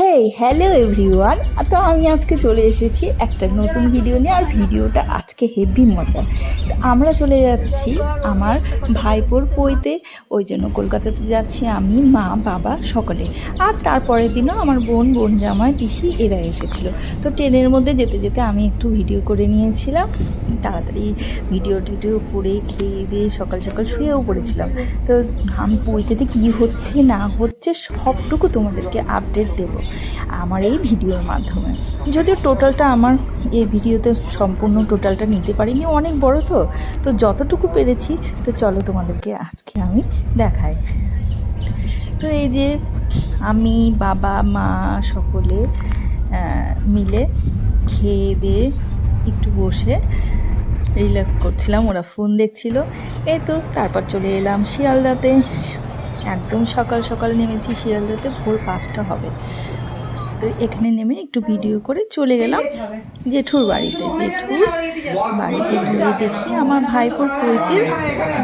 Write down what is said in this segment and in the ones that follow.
Hey hello everyone তো আমি আজকে চলে এসেছি একটা নতুন ভিডিও নিয়ে, আর ভিডিওটা আজকে হেভি মজা তো আমরা চলে যাচ্ছি আমার ভাইপোর পইতে ওই জন্য কলকাতাতে যাচ্ছি আমি, মা, বাবা সকলে। আর তারপরের দিনও আমার বোন বোন জামাই, পিসি এরা এসেছিল। তো ট্রেনের মধ্যে যেতে যেতে আমি একটু ভিডিও করে নিয়েছিলাম। তাড়াতাড়ি ভিডিও টিডিও করে খেয়ে দিয়ে সকাল সকাল শুয়েও পড়েছিলাম। তো আমি পইতেতে কী হচ্ছে, না হচ্ছে সবটুকু তোমাদেরকে আপডেট দেবো। আমার এই ভিডিওর মাধ্যমে। যদিও টোটালটা আমার এই ভিডিওতে সম্পূর্ণ টোটালটা নিতে পারিনি, অনেক বড় তো। তো যতটুকু পেরেছি, তো চলো তোমাদেরকে আজকে আমি দেখাই। তো এই যে আমি, বাবা, মা সকলে মিলে খেয়ে দিয়ে একটু বসে রিল্যাক্স করছিলাম, ওরা ফোন দেখছিল। এই তো তারপর চলে এলাম শিয়ালদাতে। একদম সকাল সকাল নেমেছি, শিয়ালদাতে ভোর পাঁচটা হবে। তো এখানে নেমে একটু ভিডিও করে চলে গেলাম জেঠুর বাড়িতে। জেঠুর বাড়িতে গিয়ে দেখি আমার ভাইপোর পৈতে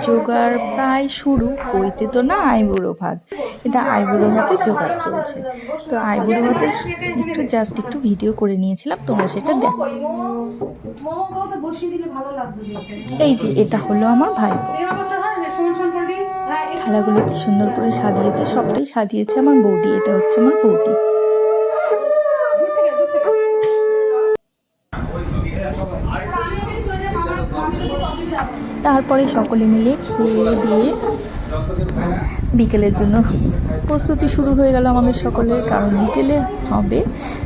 জোগাড় প্রায় শুরু। পৈতে তো না আইবুড়ো ভাত। এটা আইবুড়ো ভাতের জোগাড় চলছে। তো আইবুড়ো ভাতের একটু জাস্ট একটু ভিডিও করে নিয়েছিলাম, তোমরা সেটা দেখো। এই যে এটা হলো আমার ভাইপো। থালাগুলো কি সুন্দর করে সাজিয়েছে, সবটাই সাজিয়েছে আমার বৌদি, এটা হচ্ছে আমার বৌদি দূর থেকে দূর থেকে তারপরে সকলে মিলে খেয়ে দিয়ে বিকেলের জন্য প্রস্তুতি শুরু হয়ে গেল আমাদের সকলের, কারণ বিকেলে হবে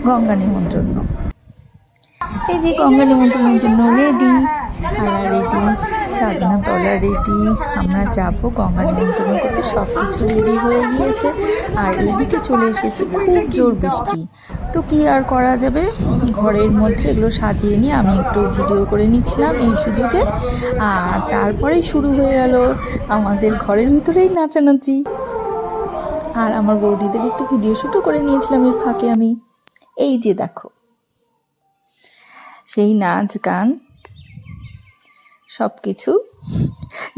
গঙ্গা নিমন্ত্রণ। এই যে গঙ্গা নিমন্ত্রণের জন্য রেডি থালা রেডি সাধনা তলা রেডি আমরা যাব গঙ্গা নিমন্ত্রণ করতে। সব কিছু রেডি হয়ে গিয়েছে। আর এদিকে চলে এসেছে খুব জোর বৃষ্টি। তো কি আর করা যাবে? ঘরের মধ্যে এগুলো সাজিয়ে নিয়ে আমি একটু ভিডিও করে নিচ্ছিলাম এই সুযোগে। আর তারপরেই শুরু হয়ে গেল আমাদের ঘরের ভিতরেই নাচানাচি। আর আমার বৌদিদের একটু ভিডিও শ্যুটও করে নিয়েছিলাম এর ফাঁকে আমি। এই যে দেখো। সেই নাচ, গান সব কিছু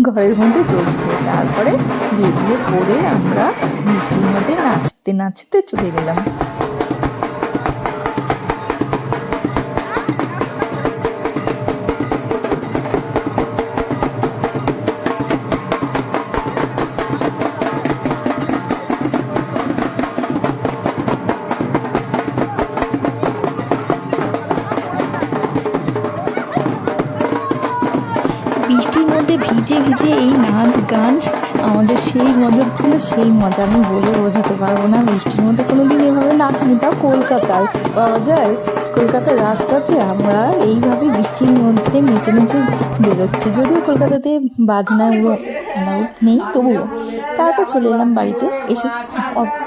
ঘরের মধ্যে চলছিল। তারপরে বিয়ে বেরিয়ে পড়ে আমরা বৃষ্টির মধ্যে নাচতে নাচতে চলে গেলাম। মধ্যে ভিজে ভিজে এই নাচ গান, আমাদের সেই মজা ছিল, সেই মজা আমি বলে বোঝাতে পারব না। বৃষ্টির মধ্যে কোনো দিন এভাবে নাচনি, তাও কলকাতায়। পাওয়া যায়, কলকাতার রাস্তাতে আমরা এইভাবে বৃষ্টির মধ্যে নেচে নেচে বেরোচ্ছি। যদিও কলকাতাতে বাজনা অ্যালাউড নেই, তবুও। তারপর চলে এলাম বাড়িতে, এসে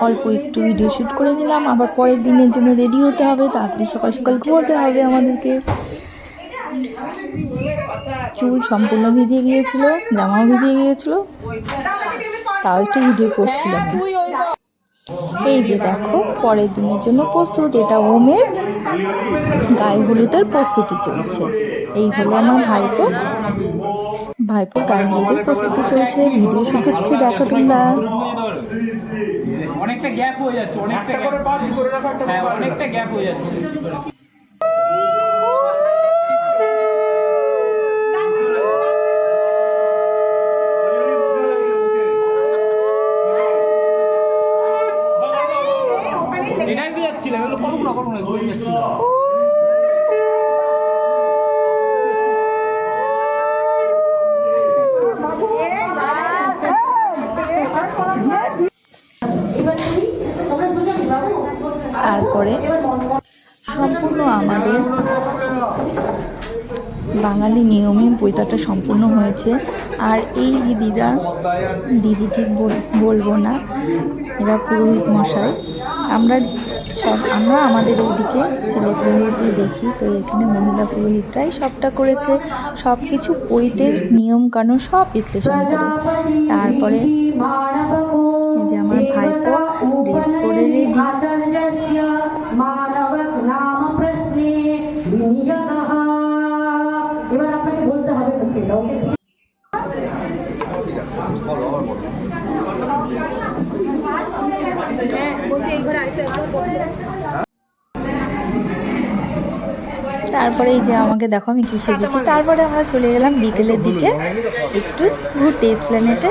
অল্প একটু ভিডিও শ্যুট করে নিলাম। আবার পরের দিনের জন্য রেডি হতে হবে, তাড়াতাড়ি সকাল সকাল ঘুমোতে হবে আমাদেরকে। চুল সম্পূর্ণ ভিজে গিয়েছিল জামাও ভিজে গিয়েছিল। তাও একটু ভিডিও করছিলাম। এই যে দেখো পরের দিনের জন্য প্রস্তুত এটা ওমের গায়ে হলুদের প্রস্তুতি চলছে। এই হলো আমার ভাইপো। ভাইপো গায়ে হলুদের প্রস্তুতি চলছে ভিডিও শুট হচ্ছে দেখো তোমরা। অনেকটা গ্যাপ হয়ে যাচ্ছে অনেকটা গ্যাপ। হ্যাঁ অনেকটা গ্যাপ হয়ে যাচ্ছে। এগুলো করব না করব না ঘুরে যাচ্ছিলাম তারপরে সম্পূর্ণ আমাদের বাঙালি নিয়মে বইতাটা সম্পূর্ণ হয়েছে। আর এই দিদিরা, দিদি ঠিক বল- বলব না, এরা পুরোহিত মশাই। আমরা সব, আমরা আমাদের এইদিকে ছেলে পুরোহিতই দেখি, তো এখানে মহিলা পুরোহিতরাই সবটা করেছে। সব কিছু পৈতের নিয়ম কানুন সব বিশ্লেষণ করে। তারপরে যে আমার ভাইপো ড্রেস পরে রেডি হ্যাঁ বলছি এই ঘরে আইতে তারপরে এই যে আমাকে দেখো আমি কী সেজেছি। তারপরে আমরা চলে গেলাম বিকেলের দিকে একটু ঘুরতে এসপ্ল্যানেটে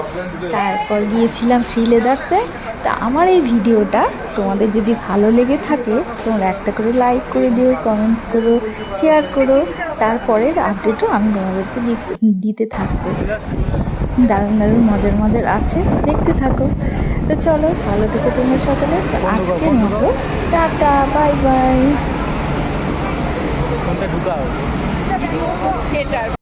তারপর গিয়েছিলাম শ্রী লেদার্সে তা আমার এই ভিডিওটা তোমাদের যদি ভালো লেগে থাকে তোমরা একটা করে লাইক করে দিও কমেন্টস করো শেয়ার করো। তারপরের আপডেটও আমি তোমাদেরকে দিতে- দিতে থাকব। দারুণ দারুণ মজার মজার আছে। দেখতে থাকো। তো চলো ভালো থেকো তোমরা সকলে। তো আজকের মতো টাটা বাই বাই কোনটা ঢুকা হবে। সেটার